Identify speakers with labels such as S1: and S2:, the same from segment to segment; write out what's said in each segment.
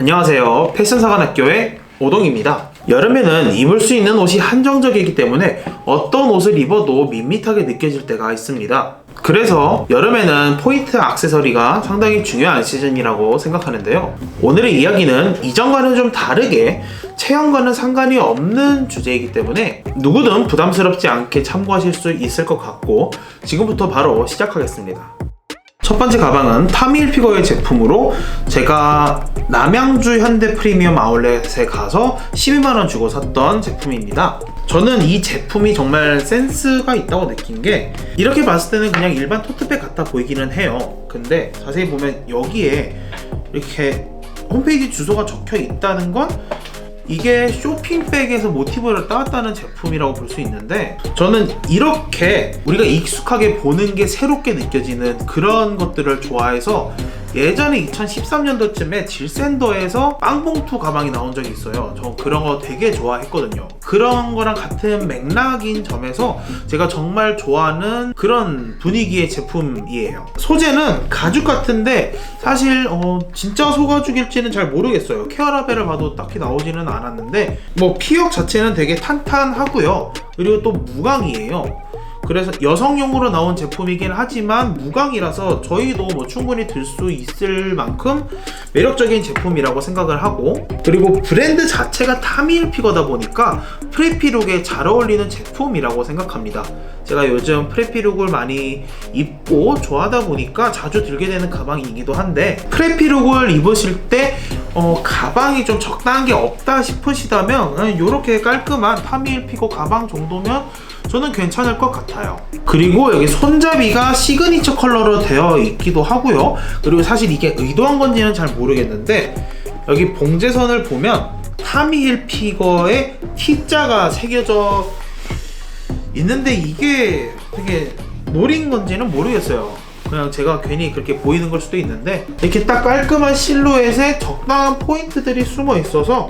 S1: 안녕하세요. 패션사관학교의 오동입니다. 여름에는 입을 수 있는 옷이 한정적이기 때문에 어떤 옷을 입어도 밋밋하게 느껴질 때가 있습니다. 그래서 여름에는 포인트 액세서리가 상당히 중요한 시즌이라고 생각하는데요. 오늘의 이야기는 이전과는 좀 다르게 체형과는 상관이 없는 주제이기 때문에 누구든 부담스럽지 않게 참고하실 수 있을 것 같고 지금부터 바로 시작하겠습니다. 첫 번째 가방은 타밀피거의 제품으로 제가 남양주 현대 프리미엄 아울렛에 가서 12만원 주고 샀던 제품입니다. 저는 이 제품이 정말 센스가 있다고 느낀 게 이렇게 봤을 때는 그냥 일반 토트백 같아 보이기는 해요. 근데 자세히 보면 여기에 이렇게 홈페이지 주소가 적혀 있다는 건 이게 쇼핑백에서 모티브를 따왔다는 제품이라고 볼 수 있는데 저는 이렇게 우리가 익숙하게 보는 게 새롭게 느껴지는 그런 것들을 좋아해서 예전에 2013년도쯤에 질센더에서 빵봉투 가방이 나온 적이 있어요. 저 그런 거 되게 좋아했거든요. 그런 거랑 같은 맥락인 점에서 제가 정말 좋아하는 그런 분위기의 제품이에요. 소재는 가죽 같은데 사실 어, 진짜 소가죽일지는 잘 모르겠어요. 케어라벨을 봐도 딱히 나오지는 않았는데 뭐 피혁 자체는 되게 탄탄하고요. 그리고 또 무광이에요. 그래서 여성용으로 나온 제품이긴 하지만 무광이라서 저희도 뭐 충분히 들 수 있을 만큼 매력적인 제품이라고 생각을 하고 그리고 브랜드 자체가 타밀 피거다 보니까 프레피룩에 잘 어울리는 제품이라고 생각합니다. 제가 요즘 프레피룩을 많이 입고 좋아하다 보니까 자주 들게 되는 가방이기도 한데 프레피룩을 입으실 때 어, 가방이 좀 적당한 게 없다 싶으시다면 이렇게 깔끔한 타밀 피거 가방 정도면 저는 괜찮을 것 같아요. 그리고 여기 손잡이가 시그니처 컬러로 되어 있기도 하고요. 그리고 사실 이게 의도한 건지는 잘 모르겠는데 여기 봉제선을 보면 타미힐 피거의 T자가 새겨져 있는데 이게 되게 노린 건지는 모르겠어요. 그냥 제가 괜히 그렇게 보이는 걸 수도 있는데 이렇게 딱 깔끔한 실루엣에 적당한 포인트들이 숨어 있어서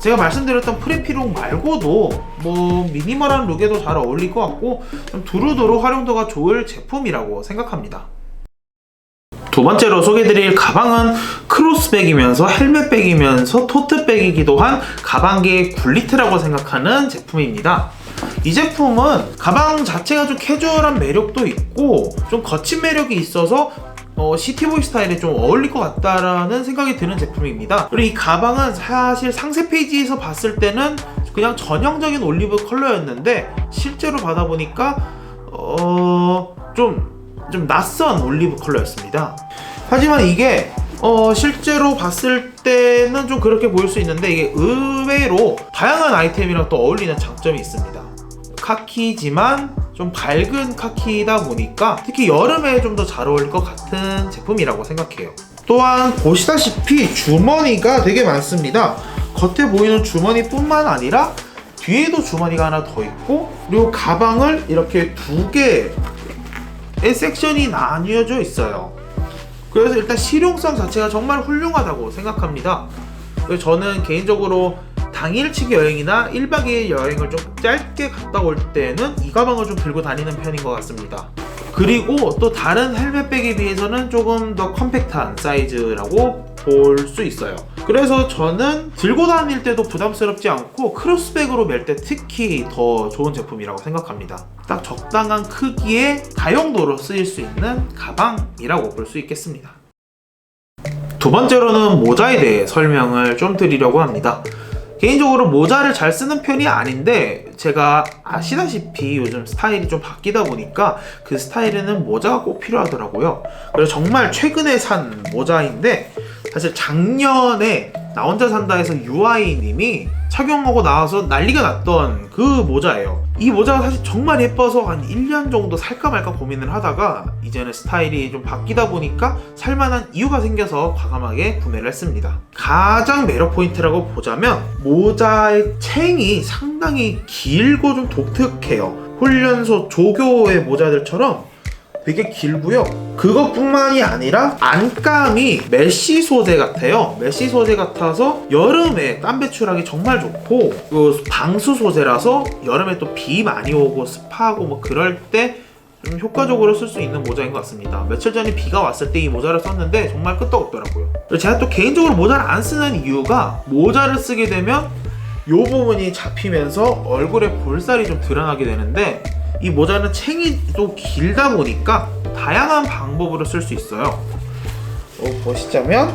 S1: 제가 말씀드렸던 프레피룩 말고도 뭐 미니멀한 룩에도 잘 어울릴 것 같고 좀 두루두루 활용도가 좋을 제품이라고 생각합니다. 두 번째로 소개드릴 가방은 크로스백이면서 헬멧백이면서 토트백이기도 한 가방계의 굴리트라고 생각하는 제품입니다. 이 제품은 가방 자체가 좀 캐주얼한 매력도 있고 좀 거친 매력이 있어서 어, 시티보이 스타일에 좀 어울릴 것 같다라는 생각이 드는 제품입니다. 그리고 이 가방은 사실 상세 페이지에서 봤을 때는 그냥 전형적인 올리브 컬러였는데 실제로 받아보니까 어, 좀, 좀 낯선 올리브 컬러였습니다. 하지만 이게 어, 실제로 봤을 때는 좀 그렇게 보일 수 있는데 이게 의외로 다양한 아이템이랑 또 어울리는 장점이 있습니다. 카키지만 좀 밝은 카키다 보니까 특히 여름에 좀 더 잘 어울릴 것 같은 제품이라고 생각해요. 또한 보시다시피 주머니가 되게 많습니다. 겉에 보이는 주머니뿐만 아니라 뒤에도 주머니가 하나 더 있고 그리고 가방을 이렇게 두 개의 섹션이 나뉘어져 있어요. 그래서 일단 실용성 자체가 정말 훌륭하다고 생각합니다. 저는 개인적으로 당일치기 여행이나 1박 2일 여행을 좀 짧게 갔다 올 때는 이 가방을 좀 들고 다니는 편인 것 같습니다. 그리고 또 다른 헬멧백에 비해서는 조금 더 컴팩트한 사이즈라고 볼 수 있어요. 그래서 저는 들고 다닐 때도 부담스럽지 않고 크로스백으로 멜 때 특히 더 좋은 제품이라고 생각합니다. 딱 적당한 크기의 다용도로 쓰일 수 있는 가방이라고 볼 수 있겠습니다. 두 번째로는 모자에 대해 설명을 좀 드리려고 합니다. 개인적으로 모자를 잘 쓰는 편이 아닌데 제가 아시다시피 요즘 스타일이 좀 바뀌다 보니까 그 스타일에는 모자가 꼭 필요하더라고요. 그래서 정말 최근에 산 모자인데 사실 작년에 나 혼자 산다에서 유아이님이 착용하고 나와서 난리가 났던 그 모자예요. 이 모자가 사실 정말 예뻐서 한 1년 정도 살까 말까 고민을 하다가 이제는 스타일이 좀 바뀌다 보니까 살만한 이유가 생겨서 과감하게 구매를 했습니다. 가장 매력 포인트라고 보자면 모자의 챙이 상당히 길고 좀 독특해요. 훈련소 조교의 모자들처럼 되게 길고요. 그것뿐만이 아니라 안감이 메쉬 소재 같아요. 메쉬 소재 같아서 여름에 땀 배출하기 정말 좋고 그 방수 소재라서 여름에 또 비 많이 오고 습하고 뭐 그럴 때좀 효과적으로 쓸 수 있는 모자인 것 같습니다. 며칠 전에 비가 왔을 때 이 모자를 썼는데 정말 끄떡없더라고요. 제가 또 개인적으로 모자를 안 쓰는 이유가 모자를 쓰게 되면 이 부분이 잡히면서 얼굴에 볼살이 좀 드러나게 되는데 이 모자는 챙이 또 길다 보니까 다양한 방법으로 쓸 수 있어요. 어, 보시자면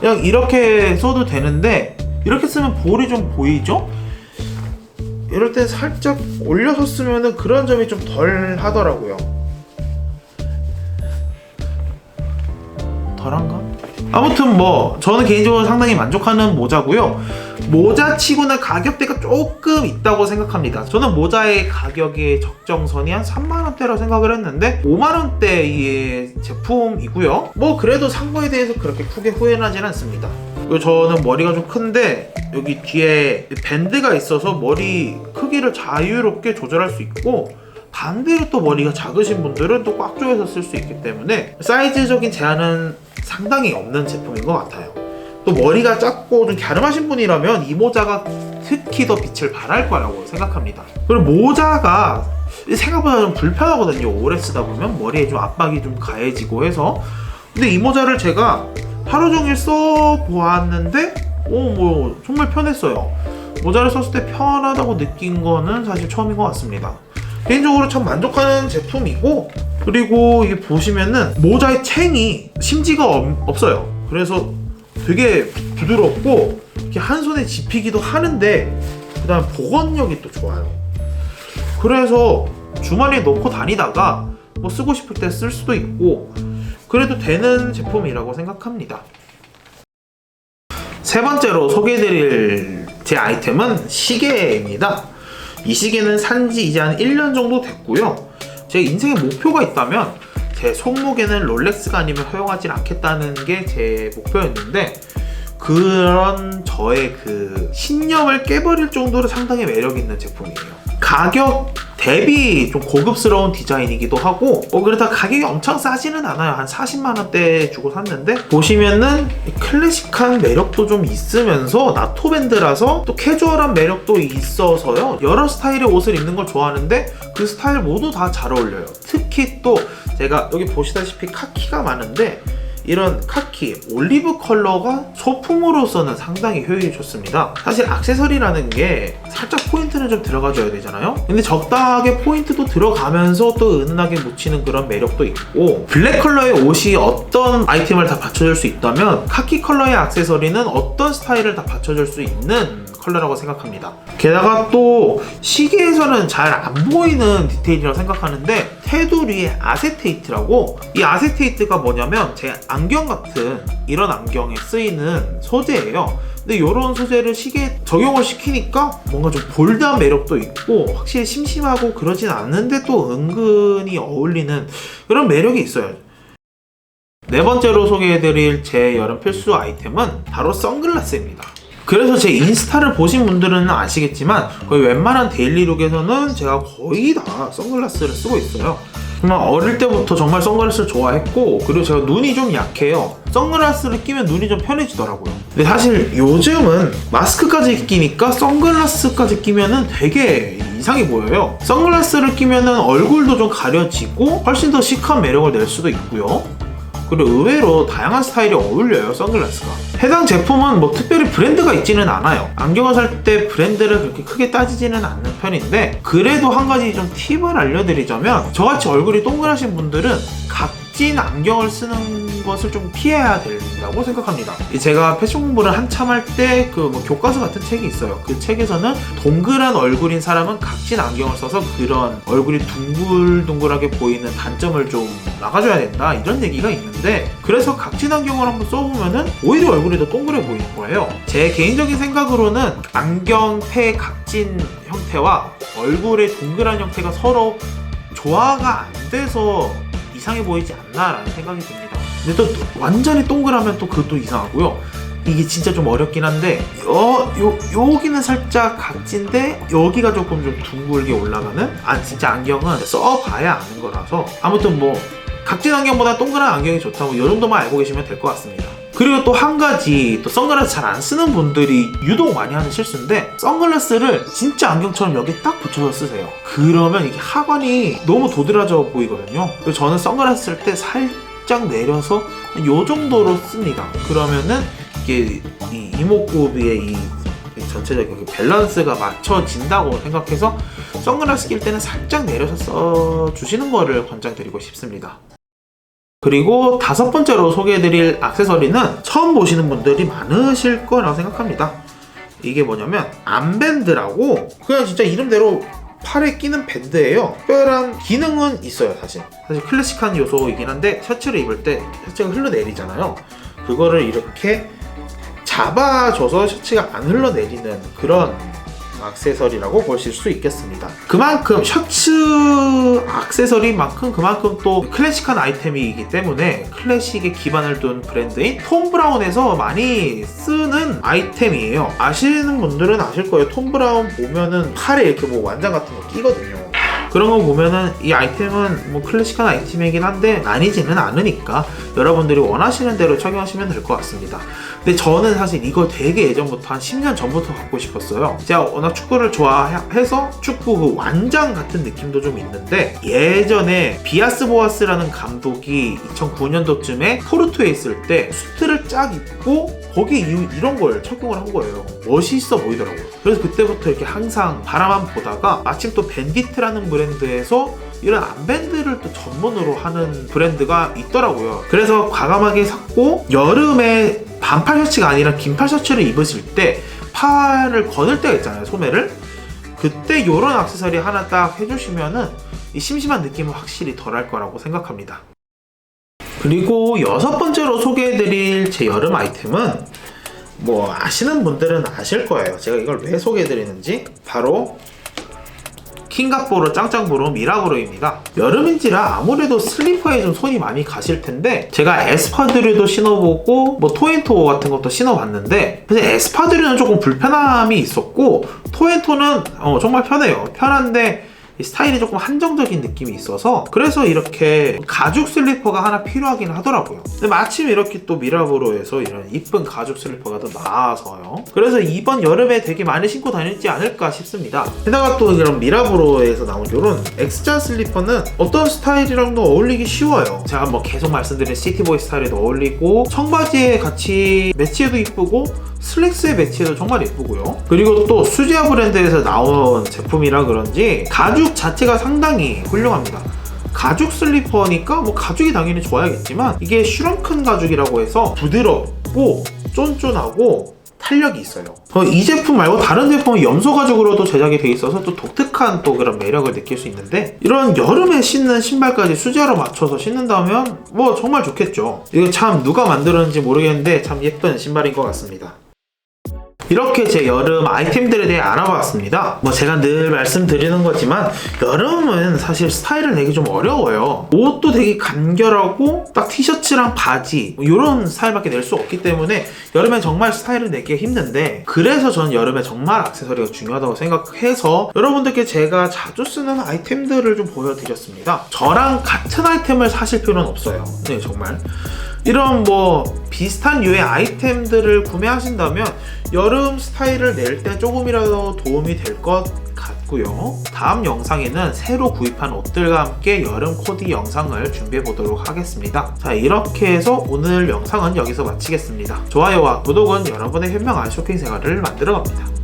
S1: 그냥 이렇게 써도 되는데 이렇게 쓰면 볼이 좀 보이죠? 이럴 때 살짝 올려서 쓰면은 그런 점이 좀 덜 하더라고요. 덜한가? 아무튼 뭐 저는 개인적으로 상당히 만족하는 모자고요. 모자치고는 가격대가 조금 있다고 생각합니다. 저는 모자의 가격의 적정선이 한 3만 원대라고 생각을 했는데 5만 원대의 제품이고요. 뭐 그래도 산 거에 대해서 그렇게 크게 후회하지는 않습니다. 그리고 저는 머리가 좀 큰데 여기 뒤에 밴드가 있어서 머리 크기를 자유롭게 조절할 수 있고 반대로 또 머리가 작으신 분들은 또 꽉 조여서 쓸 수 있기 때문에 사이즈적인 제한은 상당히 없는 제품인 것 같아요. 또 머리가 작고 좀 갸름하신 분이라면 이 모자가 특히 더 빛을 발할 거라고 생각합니다. 그리고 모자가 생각보다 좀 불편하거든요. 오래 쓰다 보면 머리에 좀 압박이 좀 가해지고 해서. 근데 이 모자를 제가 하루 종일 써 보았는데, 오, 뭐, 정말 편했어요. 모자를 썼을 때 편하다고 느낀 거는 사실 처음인 것 같습니다. 개인적으로 참 만족하는 제품이고, 그리고 이게 보시면은 모자의 챙이 심지가 없- 없어요. 그래서 되게 부드럽고 이렇게 한 손에 집히기도 하는데 그다음 보건력이 또 좋아요. 그래서 주머니에 넣고 다니다가 뭐 쓰고 싶을 때 쓸 수도 있고 그래도 되는 제품이라고 생각합니다. 세 번째로 소개해드릴 제 아이템은 시계입니다. 이 시계는 산 지 이제 한 1년 정도 됐고요. 제 인생의 목표가 있다면 제 손목에는 롤렉스가 아니면 허용하지 않겠다는 게 제 목표였는데 그런 저의 그 신념을 깨버릴 정도로 상당히 매력 있는 제품이에요. 가격 대비 좀 고급스러운 디자인이기도 하고 어 그렇다 가격이 엄청 싸지는 않아요. 한 40만 원대 주고 샀는데 보시면은 이 클래식한 매력도 좀 있으면서 나토 밴드라서 또 캐주얼한 매력도 있어서요. 여러 스타일의 옷을 입는 걸 좋아하는데 그 스타일 모두 다 잘 어울려요. 특히 또 제가 여기 보시다시피 카키가 많은데 이런 카키, 올리브 컬러가 소품으로서는 상당히 효율이 좋습니다. 사실 액세서리라는 게 살짝 포인트는 좀 들어가줘야 되잖아요. 근데 적당하게 포인트도 들어가면서 또 은은하게 묻히는 그런 매력도 있고 블랙 컬러의 옷이 어떤 아이템을 다 받쳐줄 수 있다면 카키 컬러의 액세서리는 어떤 스타일을 다 받쳐줄 수 있는 컬러라고 생각합니다. 게다가 또 시계에서는 잘 안 보이는 디테일이라고 생각하는데 테두리에 아세테이트라고 이 아세테이트가 뭐냐면 제 안경 같은 이런 안경에 쓰이는 소재예요. 근데 이런 소재를 시계에 적용을 시키니까 뭔가 좀 볼드한 매력도 있고 확실히 심심하고 그러진 않는데 또 은근히 어울리는 그런 매력이 있어요. 네 번째로 소개해드릴 제 여름 필수 아이템은 바로 선글라스입니다. 그래서 제 인스타를 보신 분들은 아시겠지만 거의 웬만한 데일리룩에서는 제가 거의 다 선글라스를 쓰고 있어요. 정말 어릴 때부터 정말 선글라스를 좋아했고 그리고 제가 눈이 좀 약해요. 선글라스를 끼면 눈이 좀 편해지더라고요. 근데 사실 요즘은 마스크까지 끼니까 선글라스까지 끼면은 되게 이상해 보여요. 선글라스를 끼면은 얼굴도 좀 가려지고 훨씬 더 시크한 매력을 낼 수도 있고요. 그리고 의외로 다양한 스타일이 어울려요 선글라스가. 해당 제품은 뭐 특별히 브랜드가 있지는 않아요. 안경을 살 때 브랜드를 그렇게 크게 따지지는 않는 편인데 그래도 한 가지 좀 팁을 알려드리자면 저같이 얼굴이 동그라신 분들은 각진 안경을 쓰는 것을 좀 피해야 된다고 생각합니다. 제가 패션 공부를 한참 할 때 그 뭐 교과서 같은 책이 있어요. 그 책에서는 동그란 얼굴인 사람은 각진 안경을 써서 그런 얼굴이 둥글둥글하게 보이는 단점을 좀 막아줘야 된다 이런 얘기가 있는데 그래서 각진 안경을 한번 써보면은 오히려 얼굴이 더 동그래 보이는 거예요. 제 개인적인 생각으로는 안경테 각진 형태와 얼굴의 동그란 형태가 서로 조화가 안 돼서 이상해 보이지 않나라는 생각이 듭니다 근데 또 완전히 동그라면 또 그것도 이상하고요 이게 진짜 좀 어렵긴 한데 어, 요, 여기는 살짝 각진데 여기가 조금 좀 둥글게 올라가는 아 진짜 안경은 써봐야 아는 거라서 아무튼 뭐 각진 안경보다 동그란 안경이 좋다고 이 정도만 알고 계시면 될 것 같습니다 그리고 또 한 가지 또 선글라스 잘 안 쓰는 분들이 유독 많이 하는 실수인데 선글라스를 진짜 안경처럼 여기 딱 붙여서 쓰세요. 그러면 이게 하관이 너무 도드라져 보이거든요. 그래서 저는 선글라스 쓸 때 살짝 내려서 요 정도로 씁니다. 그러면은 이게 이 이목구비의 이 전체적인 그 밸런스가 맞춰진다고 생각해서 선글라스 낄 때는 살짝 내려서 써 주시는 거를 권장드리고 싶습니다. 그리고 다섯 번째로 소개해드릴 액세서리는 처음 보시는 분들이 많으실 거라고 생각합니다. 이게 뭐냐면 암밴드라고 그냥 진짜 이름대로 팔에 끼는 밴드예요. 특별한 기능은 있어요, 사실. 사실 클래식한 요소이긴 한데 셔츠를 입을 때 셔츠가 흘러내리잖아요. 그거를 이렇게 잡아줘서 셔츠가 안 흘러내리는 그런 액세서리라고 보실 수 있겠습니다. 그만큼 셔츠 액세서리만큼 그만큼 또 클래식한 아이템이기 때문에 클래식에 기반을 둔 브랜드인 톰 브라운에서 많이 쓰는 아이템이에요. 아시는 분들은 아실 거예요. 톰 브라운 보면은 팔에 이렇게 뭐 완장 같은 거 끼거든요. 그런 거 보면은 이 아이템은 뭐 클래식한 아이템이긴 한데 나뉘지는 않으니까 여러분들이 원하시는 대로 착용하시면 될 것 같습니다. 근데 저는 사실 이걸 되게 예전부터 한 10년 전부터 갖고 싶었어요. 제가 워낙 축구를 좋아해서 축구 그 완장 같은 느낌도 좀 있는데 예전에 비아스 보아스라는 감독이 2009년도쯤에 포르투에 있을 때 수트를 쫙 입고 거기에 이- 이런 걸 착용을 한 거예요. 멋있어 보이더라고요. 그래서 그때부터 이렇게 항상 바라만 보다가 마침 또 밴디트라는 브랜드 에서 이런 암밴드를 또 전문으로 하는 브랜드가 있더라고요. 그래서 과감하게 샀고 여름에 반팔 셔츠가 아니라 긴팔 셔츠를 입으실 때 팔을 거늘 때가 있잖아요. 소매를. 그때 이런 액세서리 하나 딱 해주시면은 이 심심한 느낌은 확실히 덜할 거라고 생각합니다. 그리고 여섯 번째로 소개해드릴 제 여름 아이템은 뭐 아시는 분들은 아실 거예요. 제가 이걸 왜 소개해드리는지 바로 킹갓보로 짱짱보로 미라보로입니다. 여름인지라 아무래도 슬리퍼에 좀 손이 많이 가실 텐데 제가 에스파드류도 신어보고 뭐 토엔토 같은 것도 신어봤는데 근데 에스파드류는 조금 불편함이 있었고 토엔토는 어, 정말 편해요. 편한데 이 스타일이 조금 한정적인 느낌이 있어서 그래서 이렇게 가죽 슬리퍼가 하나 필요하긴 하더라고요. 근데 마침 이렇게 또 미라보로에서 이런 이쁜 가죽 슬리퍼가 더 나와서요. 그래서 이번 여름에 되게 많이 신고 다니지 않을까 싶습니다. 게다가 또 이런 미라보로에서 나온 이런 X자 슬리퍼는 어떤 스타일이랑도 어울리기 쉬워요. 제가 뭐 계속 말씀드린 시티보이 스타일에도 어울리고 청바지에 같이 매치해도 이쁘고 슬랙스에 매치해도 정말 예쁘고요. 그리고 또 수지아 브랜드에서 나온 제품이라 그런지 가죽 자체가 상당히 훌륭합니다. 가죽 슬리퍼니까 뭐 가죽이 당연히 좋아야겠지만 이게 슈렁큰 가죽이라고 해서 부드럽고 쫀쫀하고 탄력이 있어요. 어, 이 제품 말고 다른 제품은 염소 가죽으로도 제작이 돼 있어서 또 독특한 또 그런 매력을 느낄 수 있는데 이런 여름에 신는 신발까지 수제로 맞춰서 신는다면 뭐 정말 좋겠죠. 이거 참 누가 만들었는지 모르겠는데 참 예쁜 신발인 것 같습니다. 이렇게 제 여름 아이템들에 대해 알아봤습니다. 뭐 제가 늘 말씀드리는 거지만 여름은 사실 스타일을 내기 좀 어려워요. 옷도 되게 간결하고 딱 티셔츠랑 바지 뭐 이런 스타일밖에 낼 수 없기 때문에 여름엔 정말 스타일을 내기 힘든데 그래서 저는 여름에 정말 액세서리가 중요하다고 생각해서 여러분들께 제가 자주 쓰는 아이템들을 좀 보여드렸습니다. 저랑 같은 아이템을 사실 필요는 없어요. 네 정말. 이런 뭐 비슷한 류의 아이템들을 구매하신다면 여름 스타일을 낼 때 조금이라도 도움이 될 것 같고요. 다음 영상에는 새로 구입한 옷들과 함께 여름 코디 영상을 준비해 보도록 하겠습니다. 자, 이렇게 해서 오늘 영상은 여기서 마치겠습니다. 좋아요와 구독은 여러분의 현명한 쇼핑 생활을 만들어 갑니다.